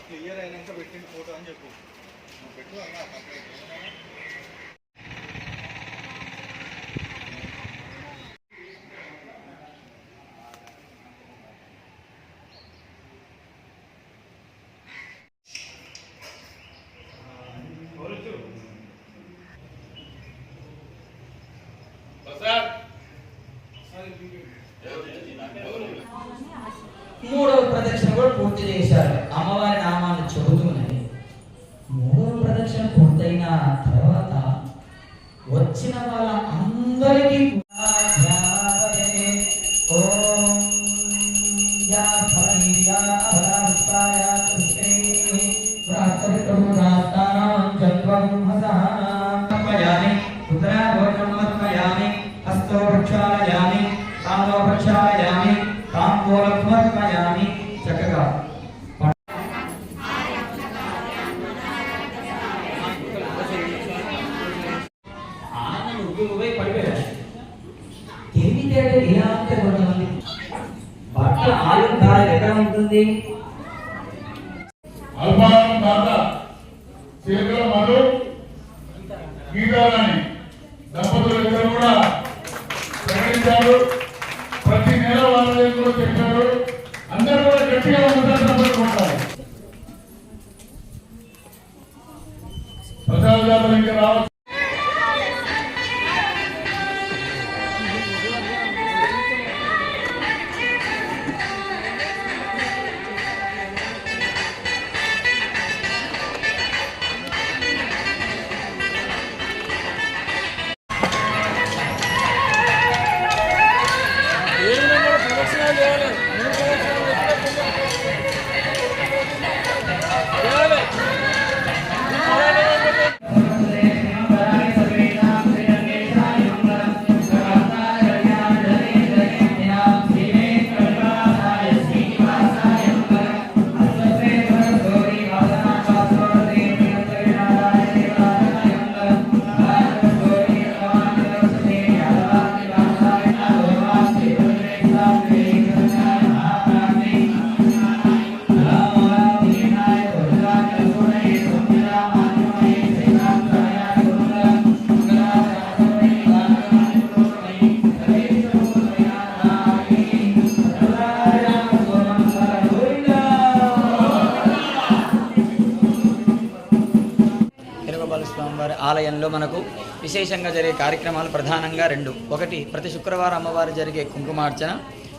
Clear అయినాక పెట్టిన photo అని చెప్పు. నువ్వు పెట్టు అయినా కంప్లైంట్ మూడవ ప్రదక్షిణ కూడా పూర్తి చేశారు. అమ్మవారి నామాన్ని చెబుతూనే మూడవ ప్రదక్షిణ పూర్తయిన తర్వాత వచ్చిన వాళ్ళ అందరికీ కొంతమంది భర్త ఆయుధ ఎక్కడ ఉంటుంది? అల్పారం తాత మధు గీతారాణి దంపతులు ఇద్దరు కూడా ప్రకటించారు. ప్రతి నెల వాళ్ళని కూడా చెప్పారు. అందరూ కూడా గట్టిగా ఉంటారు ప్రసాద జాతర ఇంకా రావచ్చు. Thank you. తిరుమల స్వామివారి ఆలయంలో మనకు విశేషంగా జరిగే కార్యక్రమాలు ప్రధానంగా రెండు. ఒకటి ప్రతి శుక్రవారం అమ్మవారు జరిగే కుంకుమార్చన.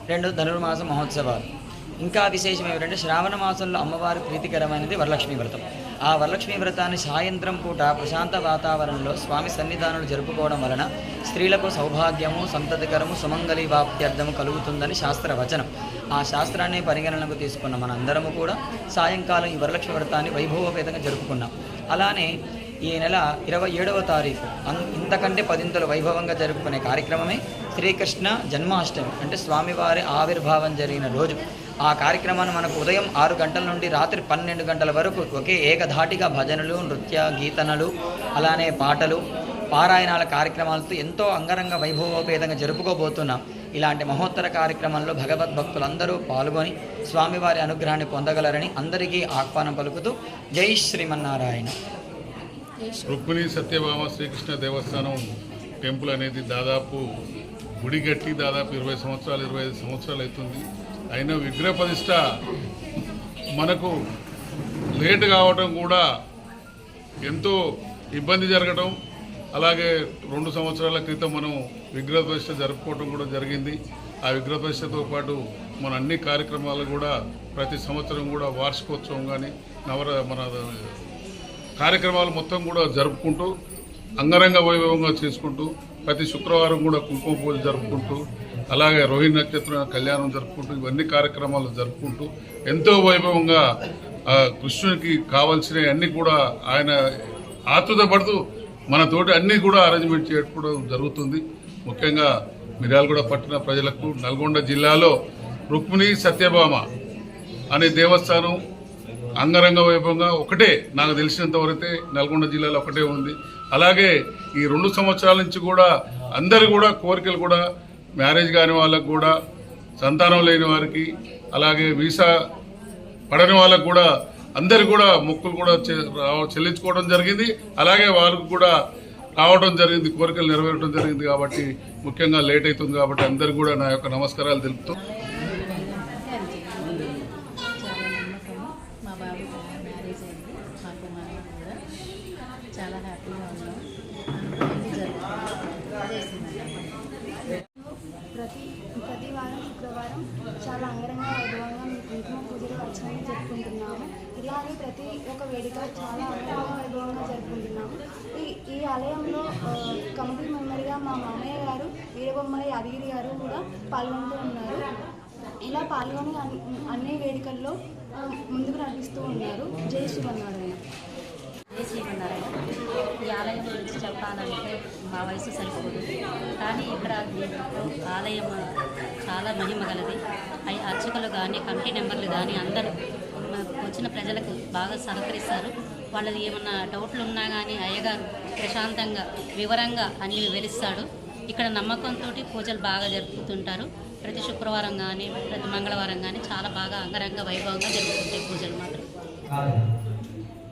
రెండు ధనుర్మాస మహోత్సవాలు. ఇంకా విశేషం ఏమిటంటే శ్రావణ మాసంలో అమ్మవారి ప్రీతికరమైనది వరలక్ష్మి వ్రతం. ఆ వరలక్ష్మి వ్రతాన్ని సాయంత్రం పూట ప్రశాంత వాతావరణంలో స్వామి సన్నిధానాలు జరుపుకోవడం వలన స్త్రీలకు సౌభాగ్యము సంతతికరము సుమంగళి వాప్త్యర్థము కలుగుతుందని శాస్త్ర వచనం. ఆ శాస్త్రాన్ని పరిగణనకు తీసుకున్న మనందరము కూడా సాయంకాలం ఈ వరలక్ష్మి వ్రతాన్ని వైభవపేతంగా జరుపుకున్నాం. అలానే ఈ నెల ఇరవై ఏడవ తారీఖు. ఇంతకంటే పదింతలు వైభవంగా జరుపుకునే కార్యక్రమమే శ్రీకృష్ణ జన్మాష్టమి అంటే స్వామివారి ఆవిర్భావం జరిగిన రోజు. ఆ కార్యక్రమాన్ని మనకు ఉదయం ఆరు గంటల నుండి రాత్రి పన్నెండు గంటల వరకు ఒకే ఏకధాటిగా భజనలు నృత్య గీతనలు అలానే పాటలు పారాయణాల కార్యక్రమాలతో ఎంతో అంగరంగ వైభవోపేతంగా జరుపుకోబోతున్నాం. ఇలాంటి మహోత్తర కార్యక్రమంలో భగవద్భక్తులందరూ పాల్గొని స్వామివారి అనుగ్రహాన్ని పొందగలరని అందరికీ ఆహ్వానం పలుకుతూ జై శ్రీమన్నారాయణ. రుక్మిణి సత్యభామ శ్రీకృష్ణ దేవస్థానం టెంపుల్ అనేది దాదాపు గుడి గట్టి దాదాపు ఇరవై సంవత్సరాలు ఇరవై ఐదు సంవత్సరాలు అవుతుంది. అయినా విగ్రహ ప్రతిష్ట మనకు లేట్ కావటం కూడా ఎంతో ఇబ్బంది జరగడం అలాగే రెండు సంవత్సరాల క్రితం మనం విగ్రహ ప్రతిష్ట జరుపుకోవడం కూడా జరిగింది. ఆ విగ్రహ ప్రతిష్టతో పాటు మన అన్ని కార్యక్రమాలు కూడా ప్రతి సంవత్సరం కూడా వార్షికోత్సవం కానీ నవర మన కార్యక్రమాలు మొత్తం కూడా జరుపుకుంటూ అంగరంగ వైభవంగా చేసుకుంటూ ప్రతి శుక్రవారం కూడా కుంకుమ పూజ జరుపుకుంటూ అలాగే రోహిణి నక్షత్ర కళ్యాణం జరుపుకుంటూ ఇవన్నీ కార్యక్రమాలు జరుపుకుంటూ ఎంతో వైభవంగా కృష్ణునికి కావాల్సిన అన్నీ కూడా ఆయన ఆతృత మనతోటి మన తోటి కూడా అరేంజ్మెంట్ చేయడం జరుగుతుంది. ముఖ్యంగా మిర్యాలగూడ పట్టణ ప్రజలకు నల్గొండ జిల్లాలో రుక్మిణి సత్యభామ అనే దేవస్థానం అంగరంగ వైభవంగా ఒకటే నాకు తెలిసినంతవరకు నల్గొండ జిల్లాలో ఒకటే ఉంది. అలాగే ఈ రెండు సంవత్సరాల నుంచి కూడా అందరు కూడా కోరికలు కూడా మ్యారేజ్ కాని వాళ్ళకు కూడా సంతానం లేని వారికి అలాగే వీసా పడని వాళ్ళకు కూడా అందరు కూడా మొక్కులు కూడా చెల్లించుకోవడం జరిగింది. అలాగే వాళ్ళకు కూడా రావడం జరిగింది కోరికలు నెరవేరడం జరిగింది కాబట్టి ముఖ్యంగా లేట్ అవుతుంది కాబట్టి అందరు కూడా నా యొక్క నమస్కారాలు తెలుపుతూ చాలా నమ్మకం మా బాబు మ్యారేజ్ అయింది మా కుమారుడు కూడా చాలా హ్యాపీగా ఉన్నాం అన్ని జరుగుతుంది చేసింది ప్రతి ప్రతి వారం శుక్రవారం చాలా అంగరంగ వైభవంగా మీ కుంకుమ పూజలు అర్చనలు జరుపుకుంటున్నాము కానీ ప్రతి ఒక్క వేడుక చాలా అందంగా వైభవంగా జరుపుకుంటున్నాము. ఈ ఈ ఆలయంలో కమిటీ మెంబర్గా మా మామయ్య గారు వీరబొమ్మల యాదగిరి గారు కూడా పాల్గొంటూ ఉన్నారు. ఇలా పాల్గొని అన్ని అన్ని వేడుకల్లో ముందుకు నడిపిస్తూ ఉన్నారు. జై శ్రీమన్నారాయణ. జై శ్రీమన్నారాయణ. ఈ ఆలయం గురించి చెప్పాలంటే మా వయసు సరిపోదు. కానీ ఇక్కడ ఆలయం చాలా మహిమ గలది. అయి అర్చకులు కానీ కమిటీ నెంబర్లు కానీ అందరూ వచ్చిన ప్రజలకు బాగా సహకరిస్తారు. వాళ్ళది ఏమన్నా డౌట్లు ఉన్నా కానీ అయ్యగారు ప్రశాంతంగా వివరంగా అన్ని వివరిస్తాడు. ఇక్కడ నమ్మకంతో పూజలు బాగా జరుపుతుంటారు. ప్రతి శుక్రవారం కానీ ప్రతి మంగళవారం కానీ చాలా బాగా అంగరంగ వైభవంగా జరుగుతుంటాయి పూజలు మాత్రం. కాదు.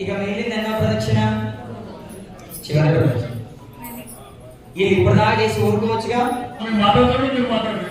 ఇక ప్రదక్షిణ? ఇది ఇప్పుడు దాకా చేసి ఊరుకోవచ్చుగా మాట్లాడతారు మీరు మాట్లాడండి